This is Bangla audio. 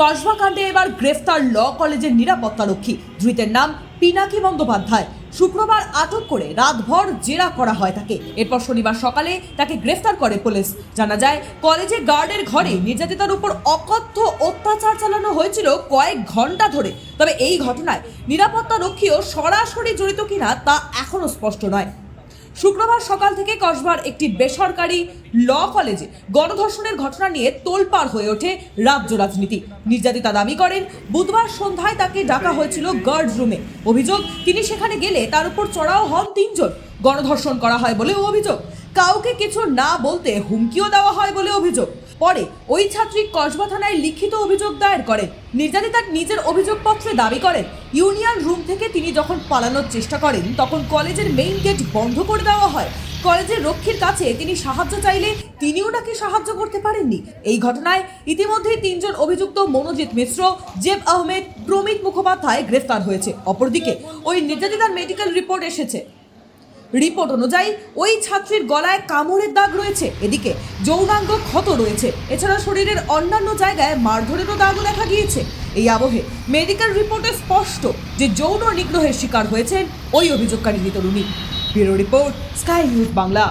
কসবা কাণ্ডে এবার গ্রেফতার ল কলেজের নিরাপত্তারক্ষী ধৃতের নাম পিনাকি বন্দ্যোপাধ্যায়। শুক্রবার আটক করে রাতভর জেরা করা হয় তাকে। এরপর শনিবার সকালে তাকে গ্রেফতার করে পুলিশ। জানা যায়, কলেজে গার্ডের ঘরে নির্যাতিতার উপর অকথ্য অত্যাচার চালানো হয়েছিল কয়েক ঘণ্টা ধরে। তবে এই ঘটনায় নিরাপত্তা রক্ষীও সরাসরি জড়িত কিনা তা এখনও স্পষ্ট নয়। শুক্রবার সকাল থেকে কসবার একটি বেসরকারি ল কলেজে গণধর্ষণের ঘটনা নিয়ে তোলপাড় হয়ে ওঠে রাজ্য রাজনীতি। নির্যাতিতা দাবি করেন, বুধবার সন্ধ্যায় তাকে ডাকা হয়েছিল গার্ড রুমে। অভিযোগ, তিনি সেখানে গেলে তার উপর চড়াও হন তিনজন। গণধর্ষণ করা হয় বলেও অভিযোগ। কাউকে কিছু না বলতে হুমকিও দেওয়া হয় বলে অভিযোগ। পরে ওই ছাত্রী কসবা থানায় লিখিত অভিযোগ দায়ের করেন নির্যাতিতার নিজের অভিযোগপত্রে দাবি করেন, ইউনিয়ন রুম থেকে তিনি যখন পালানোর চেষ্টা করেন, তখন কলেজের মেইন গেট বন্ধ করে দেওয়া হয়। কলেজের রক্ষীর কাছে তিনি সাহায্য চাইলে তিনিও নাকি সাহায্য করতে পারেননি। এই ঘটনায় ইতিমধ্যেই তিনজন অভিযুক্ত মনোজিৎ মিশ্র, জেব আহমেদ, প্রমিত মুখোপাধ্যায় গ্রেফতার হয়েছে। অপরদিকে ওই নির্যাতিতার মেডিকেল রিপোর্ট এসেছে। রিপোর্ট অনুযায়ী ওই ছাত্রীর গলায় কামড়ের দাগ রয়েছে। এদিকে যৌনাঙ্গ ক্ষত রয়েছে। এছাড়া শরীরের অন্যান্য জায়গায় মারধরেরও দাগও দেখা গিয়েছে। এই আবহে মেডিকেল রিপোর্টে স্পষ্ট যে যৌন নিগ্রহের শিকার হয়েছেন ওই অভিযোগকারী তরুণী bureau report sky news Bangla.